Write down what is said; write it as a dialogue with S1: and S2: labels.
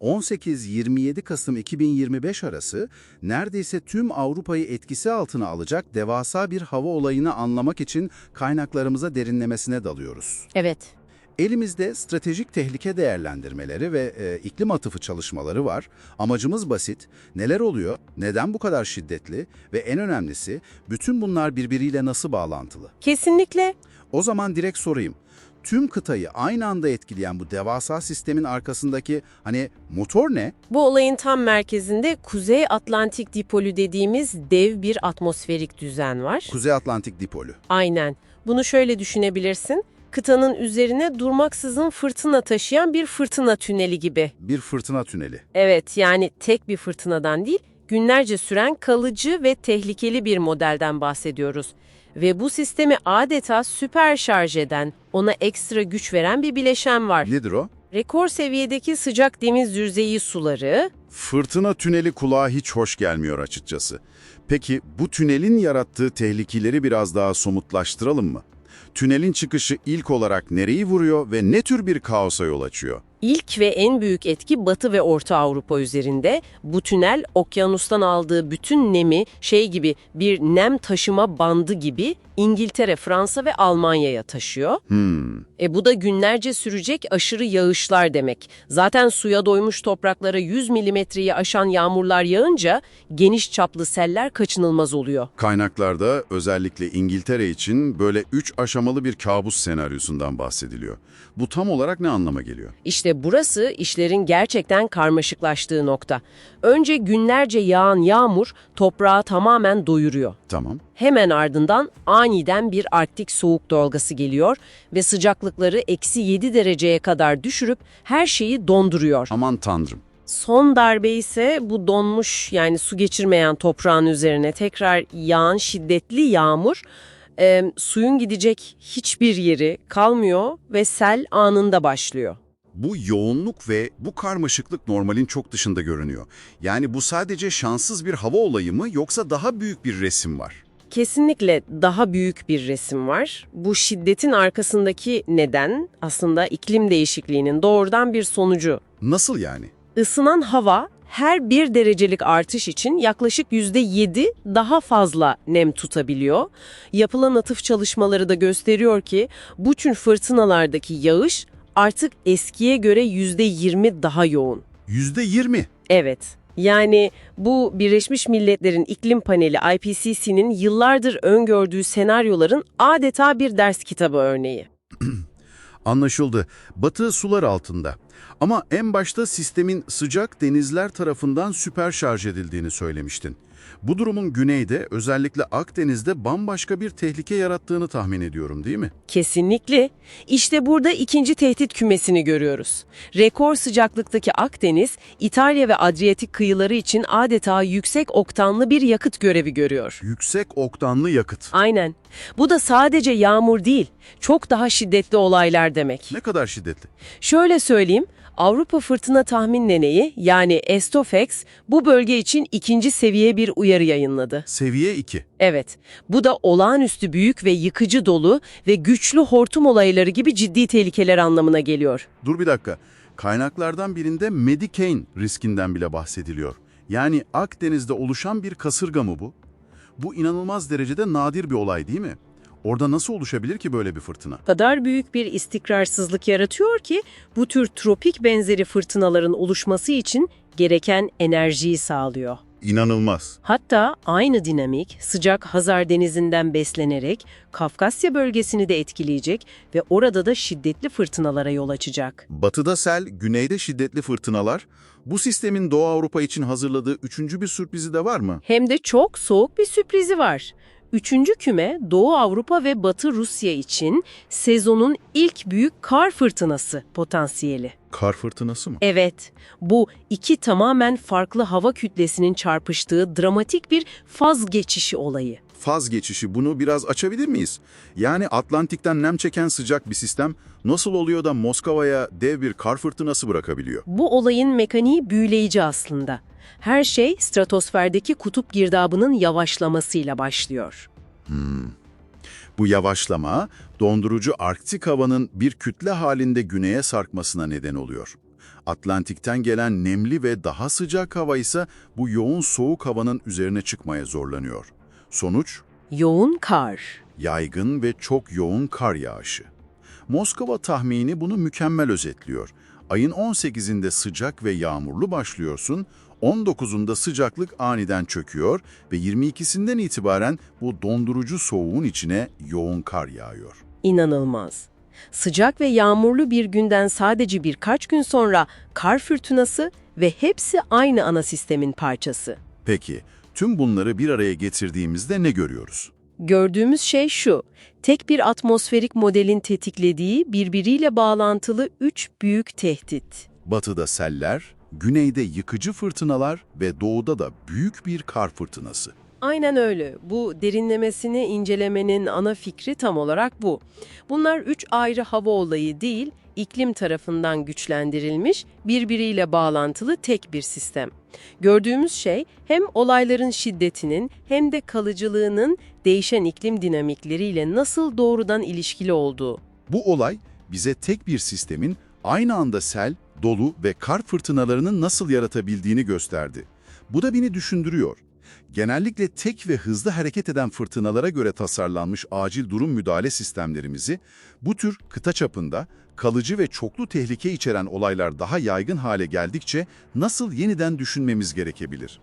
S1: 18-27 Kasım 2025 arası neredeyse tüm Avrupa'yı etkisi altına alacak devasa bir hava olayını anlamak için kaynaklarımıza derinlemesine dalıyoruz.
S2: Evet.
S1: Elimizde stratejik tehlike değerlendirmeleri ve e, iklim atıfı çalışmaları var. Amacımız basit. Neler oluyor? Neden bu kadar şiddetli? Ve en önemlisi bütün bunlar birbiriyle nasıl bağlantılı?
S2: Kesinlikle.
S1: O zaman direkt sorayım. Tüm kıtayı aynı anda etkileyen bu devasa sistemin arkasındaki hani motor ne?
S2: Bu olayın tam merkezinde Kuzey Atlantik dipolü dediğimiz dev bir atmosferik düzen var.
S1: Kuzey Atlantik dipolü.
S2: Aynen. Bunu şöyle düşünebilirsin. Kıtanın üzerine durmaksızın fırtına taşıyan bir fırtına tüneli gibi.
S1: Bir fırtına tüneli.
S2: Evet, yani tek bir fırtınadan değil, günlerce süren kalıcı ve tehlikeli bir modelden bahsediyoruz. Ve bu sistemi adeta süper şarj eden, ona ekstra güç veren bir bileşen var.
S1: Nedir o?
S2: Rekor seviyedeki sıcak deniz yüzeyi suları,
S1: Fırtına tüneli kulağa hiç hoş gelmiyor açıkçası. Peki bu tünelin yarattığı tehlikeleri biraz daha somutlaştıralım mı? Tünelin çıkışı ilk olarak nereyi vuruyor ve ne tür bir kaosa yol açıyor?
S2: İlk ve en büyük etki Batı ve Orta Avrupa üzerinde. Bu tünel okyanustan aldığı bütün nemi şey gibi bir nem taşıma bandı gibi İngiltere, Fransa ve Almanya'ya taşıyor.
S1: Hmm,
S2: E bu da günlerce sürecek aşırı yağışlar demek. Zaten suya doymuş topraklara 100 milimetreyi aşan yağmurlar yağınca geniş çaplı seller kaçınılmaz oluyor.
S1: Kaynaklarda özellikle İngiltere için böyle üç aşamalı bir kabus senaryosundan bahsediliyor. Bu tam olarak ne anlama geliyor?
S2: İşte burası işlerin gerçekten karmaşıklaştığı nokta. Önce günlerce yağan yağmur toprağı tamamen doyuruyor.
S1: Tamam.
S2: Hemen ardından aniden bir arktik soğuk dalgası geliyor ve sıcaklıkları eksi 7 dereceye kadar düşürüp her şeyi donduruyor.
S1: Aman tanrım.
S2: Son darbe ise bu donmuş yani su geçirmeyen toprağın üzerine tekrar yağan şiddetli yağmur e, suyun gidecek hiçbir yeri kalmıyor ve sel anında başlıyor.
S1: Bu yoğunluk ve bu karmaşıklık normalin çok dışında görünüyor. Yani bu sadece şanssız bir hava olayı mı yoksa daha büyük bir resim var?
S2: Kesinlikle daha büyük bir resim var. Bu şiddetin arkasındaki neden aslında iklim değişikliğinin doğrudan bir sonucu.
S1: Nasıl yani?
S2: Isınan hava her bir derecelik artış için yaklaşık %7 daha fazla nem tutabiliyor. Yapılan atıf çalışmaları da gösteriyor ki bu tür fırtınalardaki yağış artık eskiye göre %20 daha yoğun.
S1: Yüzde yirmi.
S2: Evet. Yani bu Birleşmiş Milletler'in iklim paneli IPCC'nin yıllardır öngördüğü senaryoların adeta bir ders kitabı örneği.
S1: Anlaşıldı. Batı sular altında. Ama en başta sistemin sıcak denizler tarafından süper şarj edildiğini söylemiştin. Bu durumun güneyde, özellikle Akdeniz'de bambaşka bir tehlike yarattığını tahmin ediyorum değil mi?
S2: Kesinlikle. İşte burada ikinci tehdit kümesini görüyoruz. Rekor sıcaklıktaki Akdeniz, İtalya ve Adriyatik kıyıları için adeta yüksek oktanlı bir yakıt görevi görüyor.
S1: Yüksek oktanlı yakıt.
S2: Aynen. Bu da sadece yağmur değil, çok daha şiddetli olaylar demek.
S1: Ne kadar şiddetli?
S2: Şöyle söyleyeyim, Avrupa Fırtına Tahmin Deneyi yani Estofex bu bölge için ikinci seviye bir uyarı yayınladı.
S1: Seviye 2.
S2: Evet, bu da olağanüstü büyük ve yıkıcı dolu ve güçlü hortum olayları gibi ciddi tehlikeler anlamına geliyor.
S1: Dur bir dakika. Kaynaklardan birinde Medicane riskinden bile bahsediliyor. Yani Akdeniz'de oluşan bir kasırga mı bu? Bu inanılmaz derecede nadir bir olay değil mi? Orada nasıl oluşabilir ki böyle bir fırtına?
S2: kadar büyük bir istikrarsızlık yaratıyor ki bu tür tropik benzeri fırtınaların oluşması için gereken enerjiyi sağlıyor.
S1: İnanılmaz.
S2: Hatta aynı dinamik sıcak Hazar Denizi'nden beslenerek Kafkasya bölgesini de etkileyecek ve orada da şiddetli fırtınalara yol açacak.
S1: Batıda sel, güneyde şiddetli fırtınalar. Bu sistemin Doğu Avrupa için hazırladığı üçüncü bir sürprizi de var mı?
S2: Hem de çok soğuk bir sürprizi var. Üçüncü küme Doğu Avrupa ve Batı Rusya için sezonun ilk büyük kar fırtınası potansiyeli.
S1: Kar fırtınası mı?
S2: Evet, bu iki tamamen farklı hava kütlesinin çarpıştığı dramatik bir faz geçişi olayı.
S1: Faz geçişi bunu biraz açabilir miyiz? Yani Atlantik'ten nem çeken sıcak bir sistem nasıl oluyor da Moskova'ya dev bir kar fırtınası bırakabiliyor?
S2: Bu olayın mekaniği büyüleyici aslında. Her şey stratosferdeki kutup girdabının yavaşlamasıyla başlıyor.
S1: Bu yavaşlama, dondurucu Arktik havanın bir kütle halinde güneye sarkmasına neden oluyor. Atlantik'ten gelen nemli ve daha sıcak hava ise bu yoğun soğuk havanın üzerine çıkmaya zorlanıyor. Sonuç,
S2: Yoğun kar.
S1: yaygın ve çok yoğun kar yağışı. Moskova tahmini bunu mükemmel özetliyor. Ayın 18'inde sıcak ve yağmurlu başlıyorsun, 19'unda sıcaklık aniden çöküyor ve 22'sinden itibaren bu dondurucu soğuğun içine yoğun kar yağıyor.
S2: İnanılmaz. Sıcak ve yağmurlu bir günden sadece birkaç gün sonra kar fırtınası ve hepsi aynı ana sistemin parçası.
S1: Peki, tüm bunları bir araya getirdiğimizde ne görüyoruz?
S2: Gördüğümüz şey şu, tek bir atmosferik modelin tetiklediği birbiriyle bağlantılı üç büyük tehdit.
S1: Batıda seller, güneyde yıkıcı fırtınalar ve doğuda da büyük bir kar fırtınası.
S2: Aynen öyle. Bu derinlemesini incelemenin ana fikri tam olarak bu. Bunlar üç ayrı hava olayı değil, iklim tarafından güçlendirilmiş, birbiriyle bağlantılı tek bir sistem. Gördüğümüz şey hem olayların şiddetinin hem de kalıcılığının değişen iklim dinamikleriyle nasıl doğrudan ilişkili olduğu.
S1: Bu olay bize tek bir sistemin aynı anda sel, dolu ve kar fırtınalarının nasıl yaratabildiğini gösterdi. Bu da beni düşündürüyor. Genellikle tek ve hızlı hareket eden fırtınalara göre tasarlanmış acil durum müdahale sistemlerimizi, bu tür kıta çapında kalıcı ve çoklu tehlike içeren olaylar daha yaygın hale geldikçe nasıl yeniden düşünmemiz gerekebilir?